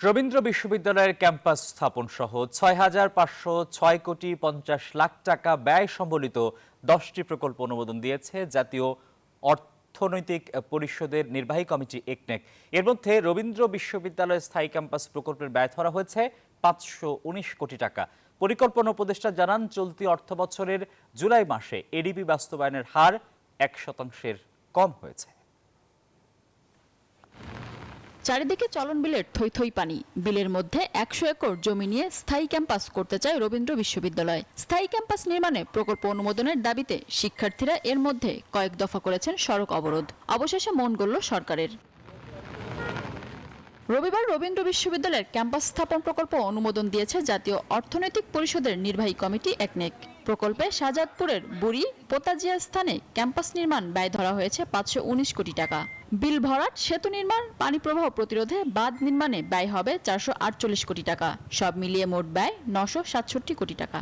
রবীন্দ্র বিশ্ববিদ্যালয়ের ক্যাম্পাস স্থাপন সহ ছয় হাজার পাঁচশো ছয় কোটি পঞ্চাশ লাখ টাকা ব্যয় সম্বলিত দশটি প্রকল্প অনুমোদন দিয়েছে জাতীয় অর্থনৈতিক পরিষদের নির্বাহী কমিটি একনেক। এর মধ্যে রবীন্দ্র বিশ্ববিদ্যালয়ের স্থায়ী ক্যাম্পাস প্রকল্পের ব্যয় ধরা হয়েছে পাঁচশো উনিশ কোটি টাকা। পরিকল্পনা উপদেষ্টা জানান, চলতি অর্থ বছরের জুলাই মাসে এডিপি বাস্তবায়নের হার এক শতাংশের কম হয়েছে। চারিদিকে চলন বিলের থই থই পানি। বিলের মধ্যে একশো একর জমি নিয়ে স্থায়ী ক্যাম্পাস করতে চায় রবীন্দ্র বিশ্ববিদ্যালয়। স্থায়ী ক্যাম্পাস নির্মাণে প্রকল্প অনুমোদনের দাবিতে শিক্ষার্থীরা এর মধ্যে কয়েক দফা করেছেন সড়ক অবরোধ। অবশেষে মন গড়ল সরকারের। রবিবার রবীন্দ্র বিশ্ববিদ্যালয়ের ক্যাম্পাস স্থাপন প্রকল্প অনুমোদন দিয়েছে জাতীয় অর্থনৈতিক পরিষদের নির্বাহী কমিটি একনেক। প্রকল্পে শাহজাদপুরের বুড়ি পোতাজিয়া স্থানে ক্যাম্পাস নির্মাণ ব্যয় ধরা হয়েছে পাঁচশো উনিশ কোটি টাকা। বিল ভরাট, সেতু নির্মাণ, পানি প্রবাহ প্রতিরোধে বাঁধ নির্মাণে ব্যয় হবে চারশো আটচল্লিশ কোটি টাকা। সব মিলিয়ে মোট ব্যয় নশো সাতষট্টি কোটি টাকা।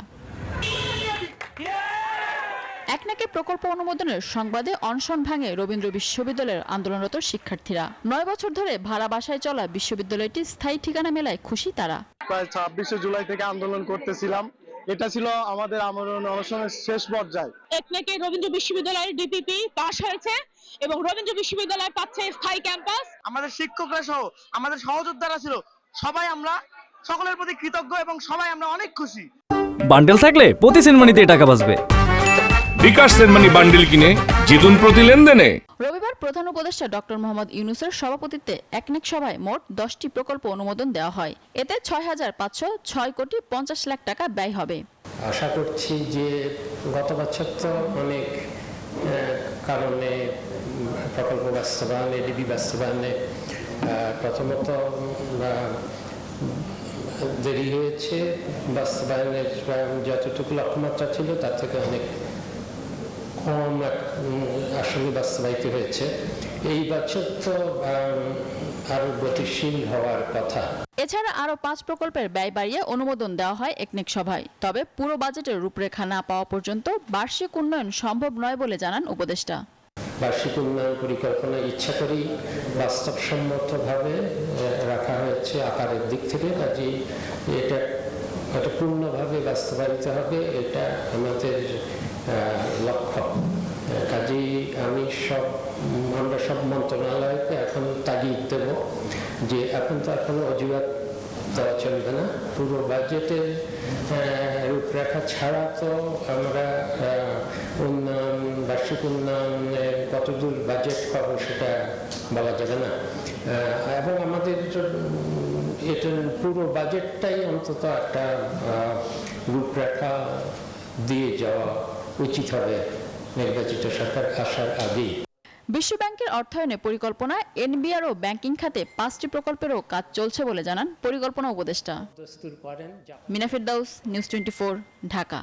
একনাকে প্রকল্প অনুমোদনের সংবাদে অনশন ভাঙে রবীন্দ্র বিশ্ববিদ্যালয়ের আন্দোলনরত শিক্ষার্থীরা। নয় বছর ধরে ভাড়া বাসায় চলা বিশ্ববিদ্যালয়টি স্থায়ী ঠিকানা মেলায় খুশি তারা। প্রায় ছাব্বিশে জুলাই থেকে আন্দোলন করতেছিলাম। এটা ছিল আমাদের আমরণ অনশনের শেষ পর্যায়ে। একনেকে রবীন্দ্র বিশ্ববিদ্যালয়ের ডিপিপি পাশ হয়েছে এবং রবীন্দ্র বিশ্ববিদ্যালয় পাচ্ছে স্থায়ী ক্যাম্পাস। আমাদের শিক্ষকরা সহ আমাদের সহযোদ্ধারা ছিল সবাই আমরা সকলের প্রতি কৃতজ্ঞ এবং সবাই আমরা অনেক খুশি। বান্ডেল থাকলে প্রতি সিনেমানিতে টাকা বাঁচবে। বিকাশ সেনমানি বান্ডিল কিনে জিতুন প্রতি লেনদেনে। রবিবার প্রধান উপদেষ্টা ডক্টর মোহাম্মদ ইউনুসের সভাপতিত্বে একনেক সভায় মোট দশটি প্রকল্প অনুমোদন দেওয়া হয়। এতে ছয় হাজার পাঁচশো ছয় কোটি পঞ্চাশ লাখ টাকা ব্যয় হবে। আশা করছি যে গত বছর তো অনেক কারণে প্রকল্প বাস্তবায়নে ডিবি বাস্তবায়নে প্রথমত দেরি হয়েছে। বাস্তবায়নের যতটুকু লক্ষ্যমাত্রা ছিল তার থেকে অনেক কম আসলে বাস্তবায়িত হয়েছে। এই বছর তো আরও গতিশীল হওয়ার কথা। এছাড়া আরও পাঁচ প্রকল্পের ব্যয় বাড়িয়ে অনুমোদন দেওয়া হয় একনেক সভায়। তবে পুরো বাজেটের রূপরেখা না পাওয়া পর্যন্ত বার্ষিক উন্নয়ন সম্ভব নয় বলে জানান উপদেষ্টা। বার্ষিক উন্নয়ন পরিকল্পনা ইচ্ছা করেই বাস্তবসম্মতভাবে রাখা হয়েছে আকারের দিক থেকে। কাজেই এটা এটা পূর্ণভাবে বাস্তবায়িত হবে। এটা আমাদের সব আমরা সব মন্ত্রণালয়কে এখন তাগিদ দেব যে এখন তো এখনও অজুহাত দেওয়া চলবে না। পুরো বাজেটের রূপরেখা ছাড়া তো আমরা উন্নয়ন বার্ষিক উন্নয়নের কতদূর বাজেট পাবো সেটা বলা যাবে না। এবং আমাদের উম, এটা পুরো বাজেটটাই অন্তত একটা রূপরেখা দিয়ে যাওয়া উচিত হবে। নির্বাচিত সরকার আসার আগেই বিশ্বব্যাংকের অর্থায়নে পরিকল্পনা এনবিআর ও ব্যাংকিং খাতে পাঁচটি প্রকল্পেরও কাজ চলছে বলে জানান পরিকল্পনা উপদেষ্টা। মিনাফের দাউস নিউজ টোয়েন্টি ঢাকা।